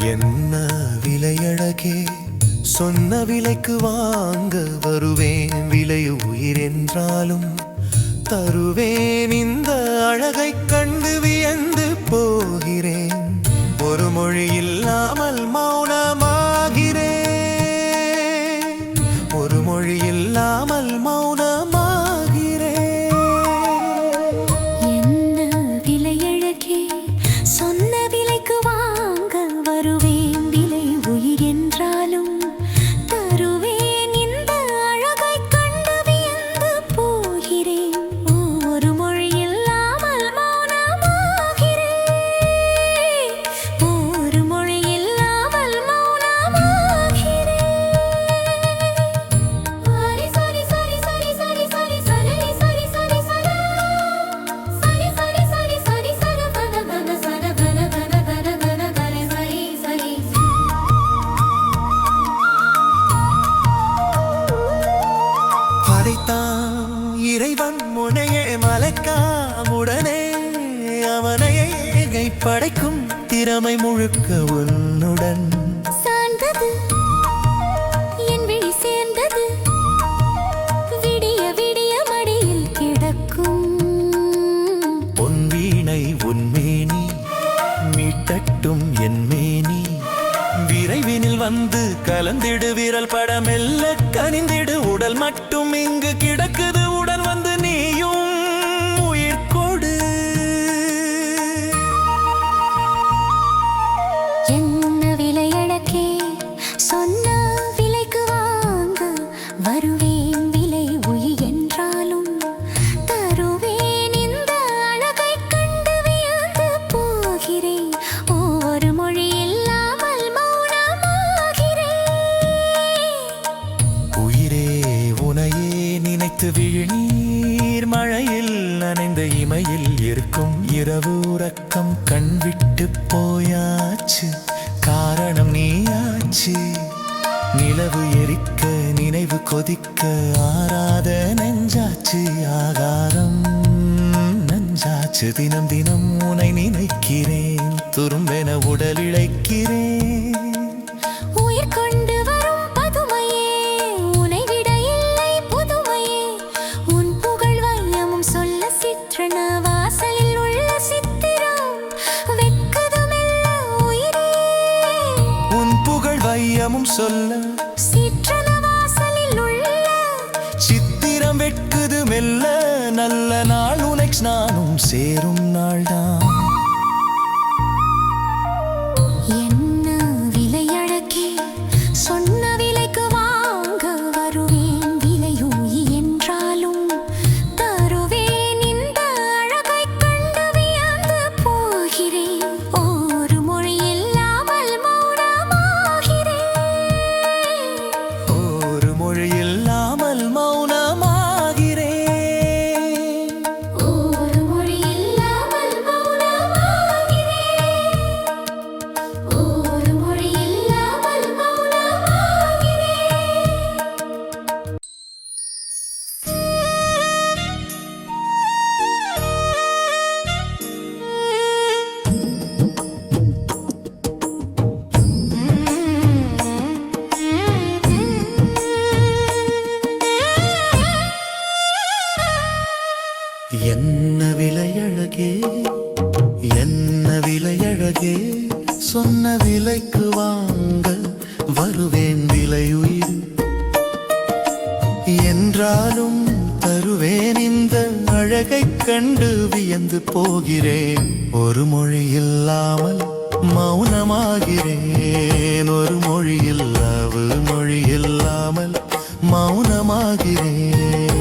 என்ன விலையழகே? சொன்ன விலைக்கு வாங்க வருவேன். விலை உயிர் என்றாலும் தருவேன். இந்த அழகை கண்டு வியந்து போகிறேன். ஒரு மொழி இல்லாமல் மா படைக்கும் திறமை முழுக்க உன்னுடன். சார்ந்தது. என் விழி சேர்ந்தது. விடிய விடிய மடியில் கிடக்கும். பொன் வீணை உன்மேனி மீட்டட்டும் என் மேனி. விரைவினில் வந்து கலந்திடு விரல் படமெல்ல கனிந்திடு உடல் மட்டும் இங்கு கிடக்குது நனைந்த இமையில் இருக்கும் இரவு உறக்கம் கண் விட்டு போயாச்சு. காரணம் நீயாச்சு. நிலவு எரிக்க நினைவு கொதிக்க ஆறாத நெஞ்சாச்சு. ஆகாரம் நஞ்சாச்சு. தினம் தினம் உனை நினைக்கிறேன். துரும்பென உடல் இழைக்கிறேன். வையமும் சொல்ல. சித்திரம் வெட்குது மெல்ல. நல்ல நாள் உனக்கு நானும் சேரும் நாள்தான். என்ன விலையழகே? என்ன விலையழகே? சொன்ன விலைக்கு வாங்க வருவேன் விலையுயிர். என்றாலும் தருவேன் இந்த அழகை கண்டு வியந்து போகிறேன். ஒரு மொழி இல்லாமல் மௌனமாகிறேன். ஒரு மொழி இல்லாவு மொழி இல்லாமல் மௌனமாகிறேன்.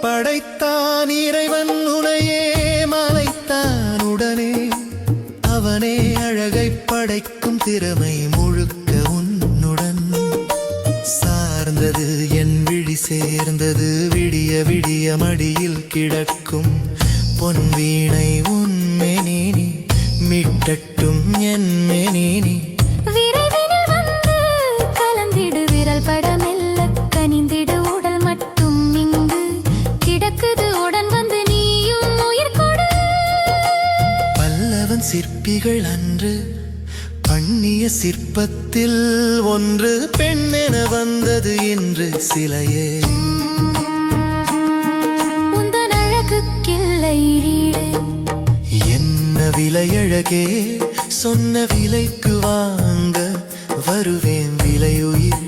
படைத்தான் இறைவன் உனையே மலைத்தான் உடனே. அவனே அழகை படைக்கும் திறமை முழுக்க உன்னுடன். சார்ந்தது என் விழி சேர்ந்தது விடிய விடிய மடியில் கிடக்கும். பொன் வீணை உன்மெனி மிட்டட்டும் என் மெனினி பல்லவன் சிற்பிகள் அன்று பண்ணிய சிற்பத்தில் ஒன்று பெண்ணென வந்தது இன்று சிலையே. என்ன விலையழகே சொன்ன விலைக்கு வாங்க வருவேன் விலையுயிர்.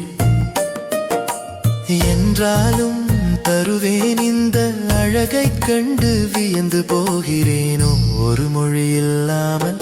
என்றாலும் தருவேன் இந்த அழகைக் கண்டு வியந்து போகிறேனோ. ஒரு மொழி இல்லாமல்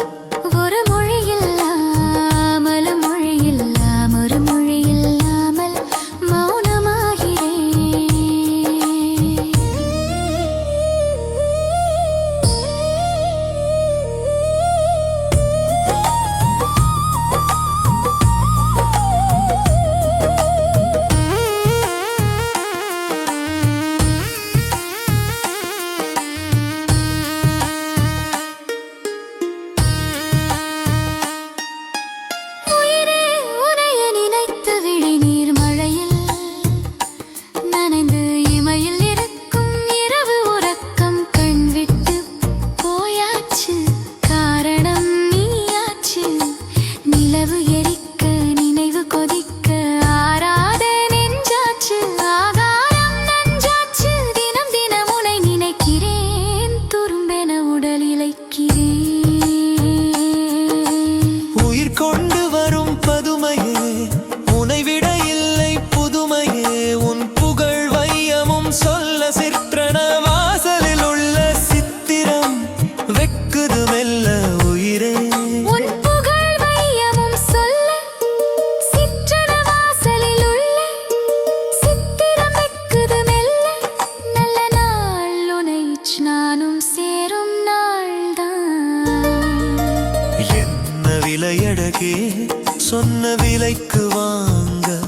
என்ன விலையழகே சொன்ன விலைக்கு வாங்க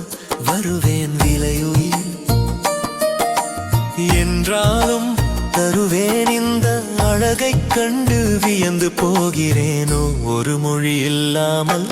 வருவேன் விலையுயிர். என்றாலும் தருவேன் இந்த அழகை கண்டு வியந்து போகிறேனோ? ஒரு மொழி இல்லாமல்